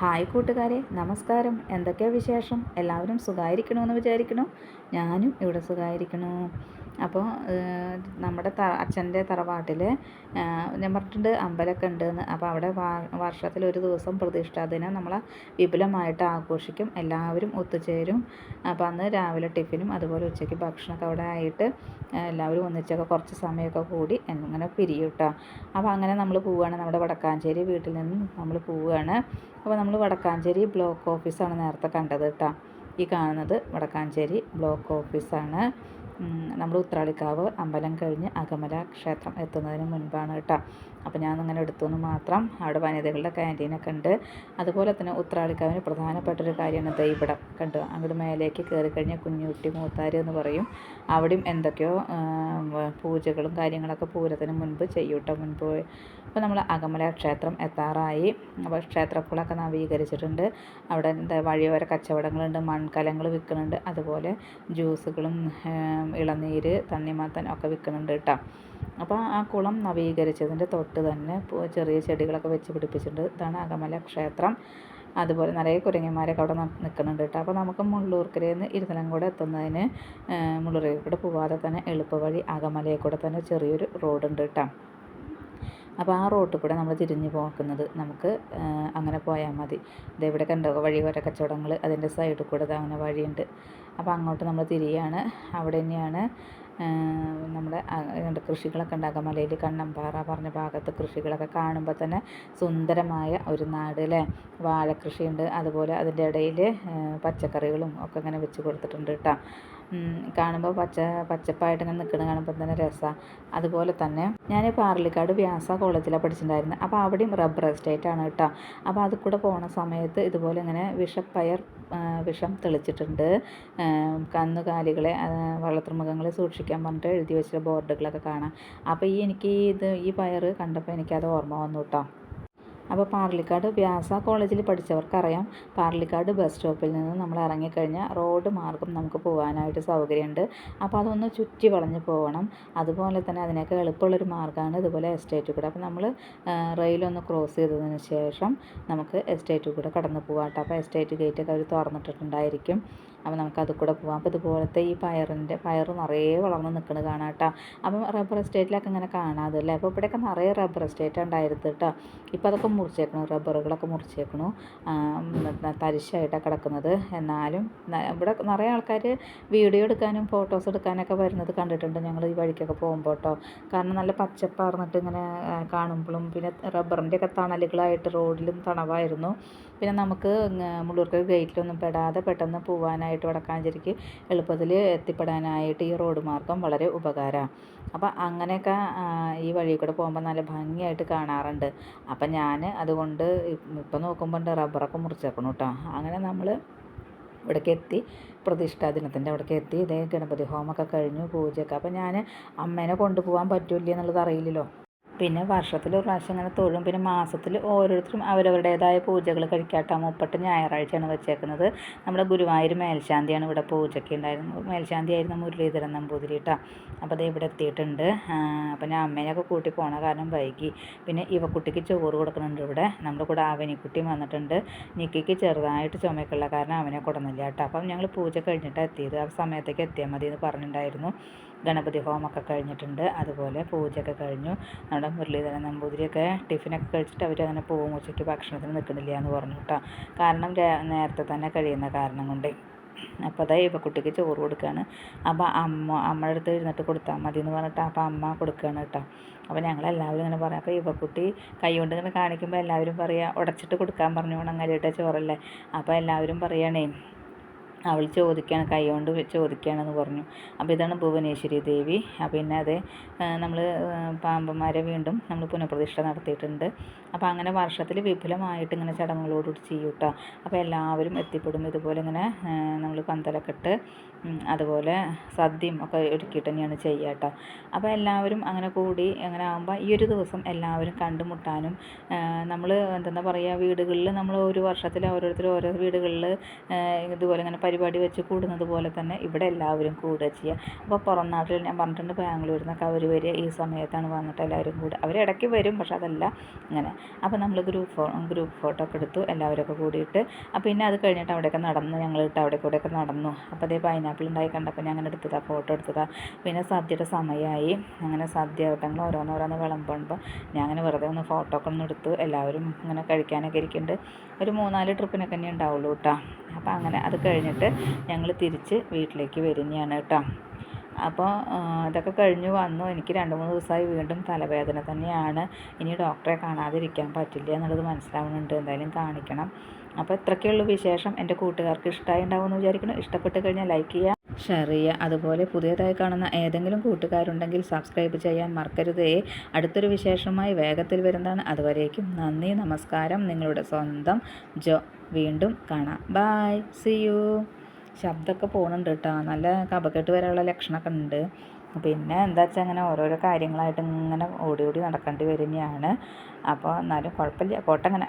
Hi കൂട്ടുകാരെ നമസ്കാരം. എന്തൊക്കെയാണ് വിശേഷം? എല്ലാവരും സുഖമായിരിക്കണമെന്ന് വിചാരിക്കണോ. ഞാനും ഇവിടെ സുഖമായിരിക്കണു അപ്പോൾ നമ്മുടെ ത അച്ഛന്റെ തറവാട്ടിൽ ഞാൻ പറഞ്ഞിട്ടുണ്ട് അമ്പലമൊക്കെ ഉണ്ടെന്ന്. അപ്പോൾ അവിടെ വർഷത്തിൽ ഒരു ദിവസം പ്രതിഷ്ഠാ ദിനം നമ്മൾ വിപുലമായിട്ട് ആഘോഷിക്കും. എല്ലാവരും ഒത്തുചേരും. അപ്പോൾ അന്ന് രാവിലെ ടിഫിനും അതുപോലെ ഉച്ചയ്ക്ക് ഭക്ഷണമൊക്കെ അവിടെ ആയിട്ട് എല്ലാവരും ഒന്നിച്ചൊക്കെ കുറച്ച് സമയമൊക്കെ കൂടി എന്നിങ്ങനെ പിരിയും കേട്ടോ അപ്പോൾ അങ്ങനെ നമ്മൾ പോവുകയാണ്. നമ്മുടെ വടക്കാഞ്ചേരി വീട്ടിൽ നിന്ന് നമ്മൾ പോവുകയാണ്. അപ്പോൾ നമ്മൾ വടക്കാഞ്ചേരി ബ്ലോക്ക് ഓഫീസാണ് നേരത്തെ കണ്ടത് കേട്ടോ ഈ കാണുന്നത് വടക്കാഞ്ചേരി ബ്ലോക്ക് ഓഫീസാണ്. നമ്മൾ ഉത്രാളിക്കാവ് അമ്പലം കഴിഞ്ഞ് അകമല ക്ഷേത്രം എത്തുന്നതിന് മുൻപാണ് കേട്ടോ. അപ്പോൾ ഞാൻ അങ്ങനെ എടുത്തുനിന്ന് മാത്രം അവിടെ വനിതകളുടെ ക്യാന്റീനൊക്കെ ഉണ്ട്. അതുപോലെ തന്നെ ഉത്രാളിക്കാവിന് പ്രധാനപ്പെട്ടൊരു കാര്യമാണ് ദൈവടം കണ്ടു? അങ്ങോട്ട് മേലേക്ക് കയറി കഴിഞ്ഞാൽ കുഞ്ഞുകുട്ടി മൂത്താര് എന്ന് പറയും. അവിടെയും എന്തൊക്കെയോ പൂജകളും കാര്യങ്ങളൊക്കെ പൂരത്തിന് മുൻപ് ചെയ്യൂട്ടോ മുൻപ് അപ്പോൾ നമ്മൾ അകമല ക്ഷേത്രം എത്താറായി. അപ്പോൾ ക്ഷേത്രക്കുളമൊക്കെ നവീകരിച്ചിട്ടുണ്ട്. അവിടെ എന്താ വഴിയോര കച്ചവടങ്ങളുണ്ട് മൺകലങ്ങൾ വിൽക്കുന്നുണ്ട്. അതുപോലെ ജ്യൂസുകളും ഇളനീര് തണ്ണിമത്തൻ ഒക്കെ വിൽക്കുന്നുണ്ട് കേട്ടോ. അപ്പോൾ ആ കുളം നവീകരിച്ചതിന്റെ തൊട്ട് തന്നെ ചെറിയ ചെടികളൊക്കെ വെച്ച് പിടിപ്പിച്ചിട്ടുണ്ട്. ഇതാണ് അകമല ക്ഷേത്രം. അതുപോലെ നിറയെ കുരങ്ങന്മാരൊക്കെ അവിടെ നിൽക്കുന്നുണ്ട് കേട്ടോ. അപ്പോൾ നമുക്ക് മുള്ളൂർക്കരയിൽ നിന്ന് ഇരുതലംകൂടെ എത്തുന്നതിന് മുള്ളൂർക്കരയിൽ കൂടെ പോവാതെ തന്നെ എളുപ്പവഴി അകമലയിൽ കൂടെ തന്നെ ചെറിയൊരു റോഡുണ്ട് കേട്ടോ. അപ്പോൾ ആ റോട്ടിൽ കൂടെ നമ്മൾ തിരിഞ്ഞു പോക്കുന്നത്. നമുക്ക് അങ്ങനെ പോയാൽ മതി. ഇതെവിടെ കണ്ടോ? വഴിയോര കച്ചവടങ്ങൾ അതിന്റെ സൈഡിൽ കൂടെ അങ്ങനെ വഴിയുണ്ട്. അപ്പോൾ അങ്ങോട്ട് നമ്മൾ തിരിയാണ്. അവിടെ തന്നെയാണ് നമ്മുടെ കൃഷികളൊക്കെ ഉണ്ടാക്കാം. മലയിൽ കണ്ണമ്പാറ പറഞ്ഞ ഭാഗത്ത് കൃഷികളൊക്കെ കാണുമ്പോൾ തന്നെ സുന്ദരമായ ഒരു നാട് അല്ലേ വാഴക്കൃഷിയുണ്ട്. അതുപോലെ അതിന്റെ ഇടയിൽ പച്ചക്കറികളും ഒക്കെ ഇങ്ങനെ വെച്ച് കൊടുത്തിട്ടുണ്ട് കേട്ടോ കാണുമ്പോൾ പച്ച പച്ചപ്പായിട്ട് ഇങ്ങനെ നിൽക്കുന്നത് കാണുമ്പോൾ തന്നെ രസമാണ് അതുപോലെ തന്നെ ഞാൻ പാർലിക്കാട് വ്യാസ കോളേജിലാണ് പഠിച്ചിട്ടുണ്ടായിരുന്നത് അപ്പോൾ അവിടെയും റബ്ബർ എസ്റ്റേറ്റ് ആണ് കേട്ടോ അപ്പോൾ അത് കൂടെ പോണ സമയത്ത് ഇതുപോലെ ഇങ്ങനെ വിഷപ്പയർ വിഷം തെളിച്ചിട്ടുണ്ട്. കന്നുകാലികളെ വളർത്തുമൃഗങ്ങളെ സൂക്ഷിക്കാൻ പറഞ്ഞിട്ട് എഴുതി വെച്ച ബോർഡുകളൊക്കെ കാണാം. അപ്പോൾ ഈ എനിക്ക് ഇത് ഈ പയർ കണ്ടപ്പോൾ എനിക്കത് ഓർമ്മ വന്നു കേട്ടോ അപ്പോൾ പാർലിക്കാട് വ്യാസ കോളേജിൽ പഠിച്ചവർക്കറിയാം. പാർലിക്കാട് ബസ് സ്റ്റോപ്പിൽ നിന്ന് നമ്മൾ ഇറങ്ങിക്കഴിഞ്ഞാൽ റോഡ് മാർഗം നമുക്ക് പോകാനായിട്ട് സൗകര്യമുണ്ട്. അപ്പോൾ അതൊന്ന് ചുറ്റി വളഞ്ഞ് പോകണം അതുപോലെ തന്നെ അതിനൊക്കെ എളുപ്പമുള്ളൊരു മാർഗമാണ് ഇതുപോലെ എസ്റ്റേറ്റ് കൂടെ. അപ്പോൾ നമ്മൾ റെയിലൊന്ന് ക്രോസ് ചെയ്തതിന് ശേഷം നമുക്ക് എസ്റ്റേറ്റ് കൂടെ കടന്നു പോകാം കേട്ടോ. അപ്പോൾ എസ്റ്റേറ്റ് ഗേറ്റൊക്കെ അവർ തുറന്നിട്ടുണ്ടായിരിക്കും അപ്പോൾ നമുക്ക് അത് കൂടെ പോകാം അപ്പോൾ ഇതുപോലത്തെ ഈ പയറിന്റെ പയർ നിറയെ വളർന്ന് നിൽക്കുന്നത് കാണാം കേട്ടോ. അപ്പം റബ്ബർ എസ്റ്റേറ്റിലൊക്കെ ഇങ്ങനെ കാണാതല്ലേ അപ്പോൾ ഇവിടെയൊക്കെ നിറയെ റബ്ബർ എസ്റ്റേറ്റ് ഉണ്ടായിരുന്നു കേട്ടോ. ഇപ്പോൾ അതൊക്കെ മുറിച്ചേക്കണു റബ്ബറുകളൊക്കെ മുറിച്ചേക്കണു. തരിശായിട്ടാണ് കിടക്കുന്നത്. എന്നാലും ഇവിടെ നിറയെ ആൾക്കാർ വീഡിയോ എടുക്കാനും ഫോട്ടോസ് എടുക്കാനൊക്കെ വരുന്നത് കണ്ടിട്ടുണ്ട് ഞങ്ങൾ ഈ വഴിക്കൊക്കെ പോകുമ്പോൾ കേട്ടോ. കാരണം നല്ല പച്ചപ്പാർന്നിട്ട് ഇങ്ങനെ കാണുമ്പോഴും പിന്നെ റബ്ബറിന്റെയൊക്കെ തണലുകളായിട്ട് റോഡിലും തണവായിരുന്നു. പിന്നെ നമുക്ക് മുള്ളൂർക്കൽ ഗേറ്റിലൊന്നും പെടാതെ പെട്ടെന്ന് പോകാനായിട്ട് വടക്കാഞ്ചേരിക്ക് എളുപ്പത്തിൽ എത്തിപ്പെടാനായിട്ട് ഈ റോഡ് മാർഗം വളരെ ഉപകാരമാണ് അപ്പം അങ്ങനെയൊക്കെ ഈ വഴി കൂടെ പോകുമ്പോൾ നല്ല ഭംഗിയായിട്ട് കാണാറുണ്ട്. അപ്പം ഞാൻ അതുകൊണ്ട് ഇപ്പം നോക്കുമ്പോൾ റബ്ബറൊക്കെ മുറിച്ചേക്കണം കേട്ടോ അങ്ങനെ നമ്മൾ ഇവിടേക്ക് എത്തി പ്രതിഷ്ഠാ ദിനത്തിന്റെ അവിടേക്ക് എത്തി. ഇതേ ഗണപതി ഹോമൊക്കെ കഴിഞ്ഞു പൂജയൊക്കെ. അപ്പം ഞാൻ അമ്മേനെ കൊണ്ടുപോകാൻ പറ്റില്ല എന്നുള്ളത് അറിയില്ലല്ലോ. പിന്നെ വർഷത്തിൽ ഒരു പ്രാവശ്യം ഇങ്ങനെ തൊഴും. പിന്നെ മാസത്തിൽ ഓരോരുത്തരും അവരവരുടേതായ പൂജകൾ കഴിക്കാട്ടോ. മുപ്പട്ട് ഞായറാഴ്ചയാണ് വെച്ചേക്കുന്നത്. നമ്മുടെ ഗുരുവായൂർ മേൽശാന്തിയാണ് ഇവിടെ പൂജയ്ക്ക് ഉണ്ടായിരുന്നത്. മേൽശാന്തി ആയിരുന്നു മുരളീധരൻ നമ്പൂതിരി കേട്ടോ അപ്പോൾ അത് ഇവിടെ എത്തിയിട്ടുണ്ട്. അപ്പോൾ ഞാൻ അമ്മേനെയൊക്കെ കൂട്ടി പോണ കാരണം വൈകി. പിന്നെ ഇവക്കുട്ടിക്ക് ചോറ് കൊടുക്കുന്നുണ്ട് ഇവിടെ. നമ്മുടെ കൂടെ അവനിക്കുട്ടിയും വന്നിട്ടുണ്ട്. നിക്കിക്ക് ചെറുതായിട്ട് ചുമക്കുള്ള കാരണം അവനെ കൊടുന്നില്ല കേട്ടോ അപ്പം ഞങ്ങൾ പൂജ കഴിഞ്ഞിട്ടാണ് എത്തിയത്. ആ സമയത്തേക്ക് എത്തിയാൽ മതി എന്ന് പറഞ്ഞിട്ടുണ്ടായിരുന്നു ഗണപതി ഹോമൊക്കെ കഴിഞ്ഞിട്ടുണ്ട്. അതുപോലെ പൂജയൊക്കെ കഴിഞ്ഞു. നമ്മുടെ മുരളീധരൻ നമ്പൂതിരിയൊക്കെ ടിഫിനൊക്കെ കഴിച്ചിട്ട് അവർ അങ്ങനെ പോകും ഉച്ചയ്ക്ക് ഭക്ഷണത്തിന് നിൽക്കുന്നില്ല എന്ന് പറഞ്ഞു കേട്ടോ. കാരണം നേരത്തെ തന്നെ കഴിയുന്ന കാരണം കൊണ്ട്. അപ്പോൾ അതാ ഇവക്കുട്ടിക്ക് ചോറ് കൊടുക്കുകയാണ് അപ്പോൾ അമ്മ അമ്മയുടെ അടുത്ത് ഇരുന്നിട്ട് കൊടുത്താൽ മതി എന്ന് പറഞ്ഞിട്ട് അപ്പോൾ അമ്മ കൊടുക്കുകയാണ് കേട്ടോ. അപ്പോൾ ഞങ്ങളെല്ലാവരും ഇങ്ങനെ പറയാം. അപ്പോൾ ഇവക്കുട്ടി കൈ കൊണ്ട് ഇങ്ങനെ കാണിക്കുമ്പോൾ എല്ലാവരും പറയുക ഉടച്ചിട്ട് കൊടുക്കാൻ പറഞ്ഞു ഉണങ്ങലിട്ട ചോറല്ലേ? അപ്പോൾ എല്ലാവരും പറയുകയാണേ അവൾ ചോദിക്കുകയാണ് കൈ കൊണ്ട് ചോദിക്കുകയാണെന്ന് പറഞ്ഞു. അപ്പോൾ ഇതാണ് ഭുവനേശ്വരി ദേവി. പിന്നെ അത് നമ്മൾ പാമ്പന്മാരെ വീണ്ടും നമ്മൾ പുനഃപ്രതിഷ്ഠ നടത്തിയിട്ടുണ്ട്. അപ്പോൾ അങ്ങനെ വർഷത്തിൽ വിപുലമായിട്ട് ഇങ്ങനെ ചടങ്ങുകളോടുകൂടി ചെയ്യും കേട്ടോ. അപ്പോൾ എല്ലാവരും എത്തിപ്പെടും ഇതുപോലെ ഇങ്ങനെ നമ്മൾ പന്തലൊക്കെ ഇട്ട് അതുപോലെ സദ്യയും ഒക്കെ ഒരുക്കിയിട്ട് തന്നെയാണ് ചെയ്യുക കേട്ടോ. അപ്പോൾ എല്ലാവരും അങ്ങനെ കൂടി അങ്ങനെ ആകുമ്പോൾ ഈ ഒരു ദിവസം എല്ലാവരും കണ്ടുമുട്ടാനും നമ്മൾ എന്താ പറയുക വീടുകളിൽ നമ്മൾ ഒരു വർഷത്തിൽ ഓരോരുത്തർ ഓരോ വീടുകളിൽ ഇതുപോലെ ഇങ്ങനെ പരിപാടി വെച്ച് കൂടുന്നത് പോലെ തന്നെ ഇവിടെ എല്ലാവരും കൂടുക ചെയ്യുക. അപ്പോൾ പുറം നാട്ടിൽ ഞാൻ പറഞ്ഞിട്ടുണ്ട് ബാംഗ്ലൂരിൽ നിന്നൊക്കെ അവർ വരിക. ഈ സമയത്താണ് വന്നിട്ട് എല്ലാവരും കൂടുക. അവർ ഇടയ്ക്ക് വരും പക്ഷെ അതല്ല ഇങ്ങനെ അപ്പോൾ നമ്മൾ ഗ്രൂപ്പ് ഫോ ഗ്രൂപ്പ് ഫോട്ടോ ഒക്കെ എടുത്തു എല്ലാവരൊക്കെ കൂടിയിട്ട്. അപ്പോൾ പിന്നെ അത് കഴിഞ്ഞിട്ട് അവിടെയൊക്കെ നടന്നു. ഞങ്ങൾ ഇട്ട് അവിടെ കൂടെയൊക്കെ നടന്നു. അപ്പോൾ അതേ പൈനാപ്പിൾ ഉണ്ടായി കണ്ടപ്പോൾ ഞാൻ അങ്ങനെ എടുത്തതാണ് ഫോട്ടോ എടുത്തതാണ് പിന്നെ സദ്യയുടെ സമയമായി അങ്ങനെ സദ്യ ഓട്ടങ്ങൾ ഓരോന്നോരോന്ന് വിളമ്പുമ്പോൾ ഞാൻ അങ്ങനെ വെറുതെ ഒന്ന് ഫോട്ടോ ഒക്കെ ഒന്ന് എടുത്തു. എല്ലാവരും ഇങ്ങനെ കഴിക്കാനൊക്കെ ഇരിക്കുന്നുണ്ട് ഒരു മൂന്നാൽ ട്രിപ്പിനൊക്കെ തന്നെ ഉണ്ടാവുള്ളൂ കേട്ടോ അപ്പോൾ അങ്ങനെ അത് കഴിഞ്ഞിട്ട് ഞങ്ങൾ തിരിച്ച് വീട്ടിലേക്ക് വരുന്നതാണ് കേട്ടോ. അപ്പോൾ ഇതൊക്കെ കഴിഞ്ഞു വന്നു. എനിക്ക് രണ്ട് മൂന്ന് ദിവസമായി വീണ്ടും തലവേദന തന്നെയാണ്. ഇനി ഡോക്ടറെ കാണാതിരിക്കാൻ പറ്റില്ല എന്നുള്ളത് മനസ്സിലാവുന്നുണ്ട്. എന്തായാലും കാണിക്കണം. അപ്പോൾ ഇത്രയൊക്കെയുള്ളൂ വിശേഷം. എന്റെ കൂട്ടുകാർക്ക് ഇഷ്ടമായി ഉണ്ടാവുമെന്ന് വിചാരിക്കുന്നു. ഇഷ്ടപ്പെട്ട് കഴിഞ്ഞാൽ ലൈക്ക് ചെയ്യുക ഷെയർ ചെയ്യുക. അതുപോലെ പുതിയതായി കാണുന്ന ഏതെങ്കിലും കൂട്ടുകാരുണ്ടെങ്കിൽ സബ്സ്ക്രൈബ് ചെയ്യാൻ മറക്കരുതേ. അടുത്തൊരു വിശേഷമായി വേഗത്തിൽ വരുന്നതാണ്. അതുവരേക്കും നന്ദി നമസ്കാരം. നിങ്ങളുടെ സ്വന്തം ജോ. വീണ്ടും കാണാം. ബായ് സി യു ശബ്ദമൊക്കെ പോകുന്നുണ്ട് കേട്ടോ നല്ല കപക്കെട്ട് വരാനുള്ള ലക്ഷണമൊക്കെ ഉണ്ട്. പിന്നെ എന്താ വെച്ചാൽ അങ്ങനെ ഓരോരോ കാര്യങ്ങളായിട്ട് ഇങ്ങനെ ഓടി ഓടി നടക്കേണ്ടി വരുന്നതാണ് അപ്പോൾ എന്നാലും കുഴപ്പമില്ല. കോട്ടങ്ങനെ